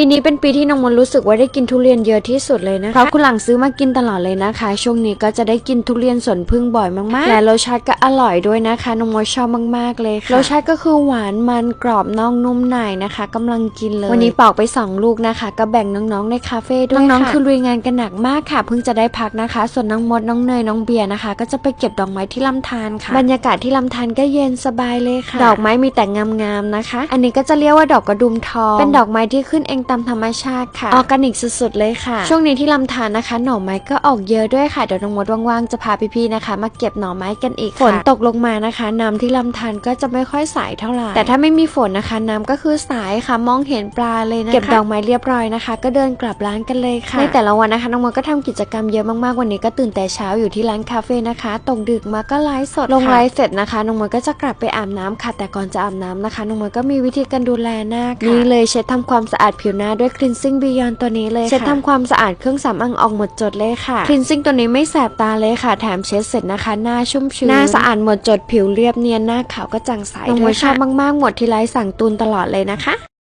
ปีนี้เป็นปีที่น้องมนต์รู้สึกว่าได้กินทุเรียนเยอะที่สุดเลยนะคะเพราะคุณหลังซื้อมากินตลอดเลยนะคะ ช่วงนี้ก็จะได้กินทุเรียนสวนพึ่งบ่อยมากๆและรสชาติก็อร่อยด้วยนะคะน้องมนต์ชอบมากๆเลยค่ะรสชาติก็คือหวานมันกรอบนอกนุ่มในนะคะกำลังกินเลย วันนี้ปอกไปสองลูกนะคะ ก็แบ่งน้องๆในคาเฟ่ด้วยน้องๆคือลุยงานกันหนักมากค่ะ เพิ่งจะได้พักนะคะ ส่วนน้องมดน้องเนยน้องเบียร์นะคะ ก็จะไปเก็บดอกไม้ที่ลำธารค่ะบรรยากาศที่ลำธารก็เย็นสบายเลยค่ะ ดอกไม้มีแต่งามๆนะคะ อันนี้ก็จะเรียกว่าดอกกระดุมทองเป็นดอกไม้ที่ขึ้นเองตามธรรมชาติค่ะ ออร์แกนิกสุดๆเลยค่ะ ช่วงนี้ที่ลำธารนะคะ หน่อไม้ก็ออกเยอะด้วยค่ะ เดี๋ยวน้องมดว่างๆ จะพาพี่ๆนะคะ มาเก็บหน่อไม้กันอีกค่ะฝนตกลงมานะคะ น้ำที่ลำธารก็จะไม่ค่อยใสเท่าไหร่ แต่ถ้าไม่มีฝนนะคะ น้ำก็คือใสค่ะ มองเห็นปลาเลยนะคะ เก็บดอกไม้เรียบร้อยนะคะ ก็เดินกลับร้านกันเลยค่ะ ในแต่ละวันนะคะน้องมดก็ทำกิจกรรมเยอะมากๆ วันนี้ก็ตื่นแต่เช้าอยู่ที่ร้านคาเฟ่นะคะตกดึกมาก็ไลฟ์สด ลงไลฟ์เสร็จนะคะน้องมดก็จะกลับไปอาบน้ำค่ะ แต่ก่อนจะอาบน้ำนะคะน้องมดก็มีวิธีการดูแลหน้าค่ะนี่เลยเช็ดทำความสะอาดผิวหน้าด้วย cleansing beyond ตัวนี้เลยค่ะเช็ดทำความสะอาดเครื่องสำอางออกหมดจดเลยค่ะ cleansing ตัวนี้ไม่แสบตาเลยค่ะ แถมเช็ดเสร็จนะคะ หน้าชุ่มชื้นหน้าสะอาดหมดจดผิวเรียบเนียนหน้าขาวก็จางใสน้องมดชอบมากๆหมดที่ไลฟ์สั่งตูนตลอดเลยนะคะ